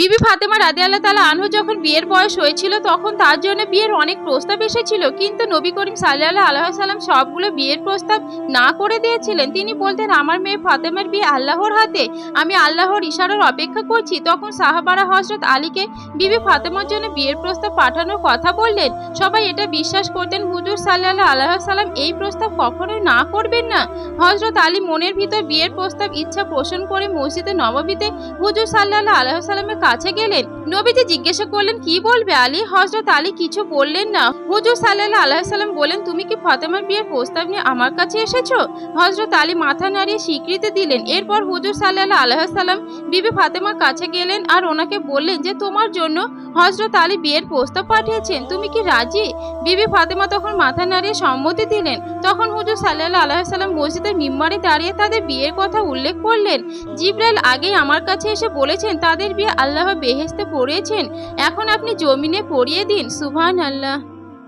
বিবি ফাতেমা রাদে আল্লাহ তালা আনহু যখন বিয়ের বয়স হয়েছিল, তখন তার জন্য বিয়ের অনেক প্রস্তাব এসেছিল। কিন্তু নবী করিম সাল্লাহ আল্লাহ সাল্লাম সবগুলো বিয়ের প্রস্তাব না করে দিয়েছিলেন। তিনি বলতেন, আমার মেয়ে ফাতেমার বিয়ে আল্লাহর হাতে, আমি আল্লাহর ইশারার অপেক্ষা করছি। তখন সাহাবারা হজরত আলীকে বিবি ফাতেমার জন্য বিয়ের প্রস্তাব পাঠানোর কথা বললেন। সবাই এটা বিশ্বাস করতেন, হুজুর সাল্লাহ আল্লাহ সাল্লাম এই প্রস্তাব কখনোই না করবেন না। হজরত আলী মনের ভিতর বিয়ের প্রস্তাব ইচ্ছা পোষণ করে মসজিদে নববীতে হুজুর সাল্লাহ আল্লাহ সাল্লামের কাছে গেলেন। নবীজি জিজ্ঞাসা করলেন, কি বলবে আলী? হজরত আলী কিছু বললেন না। হুজুর সাল্লাহ আল্লাহ সাল্লাম বলেন তুমি কি ফাতেমার বিয়ের প্রস্তাব নিয়ে আমার কাছে এসেছ? হজরত আলী মাথা নাড়িয়ে স্বীকৃতি দিলেন। এরপর হুজুর সাল্লাহ আল্লাহ সাল্লাম বিবি ফাতেমার কাছে গেলেন আর ওনাকে বললেন যে, তোমার জন্য হজরত আলী বিয়ের প্রস্তাব পাঠিয়েছেন। তুমি কি রাজি? বিবি ফাতেমা তখন মাথা নাড়িয়ে সম্মতি দিলেন। তখন হুজুর সাল্লাহ আল্লাহ সাল্লাম মসজিদের মিম্বারে দাঁড়িয়ে তাদের বিয়ের কথা উল্লেখ করলেন। জিব্রাইল আগেই আমার কাছে এসে বলেছেন, তাদের বিয়ে আল্লাহ বেহেস্তে পড়িয়েছেন। এখন আপনি জমিনে পড়িয়ে দিন। সুভান আল্লাহ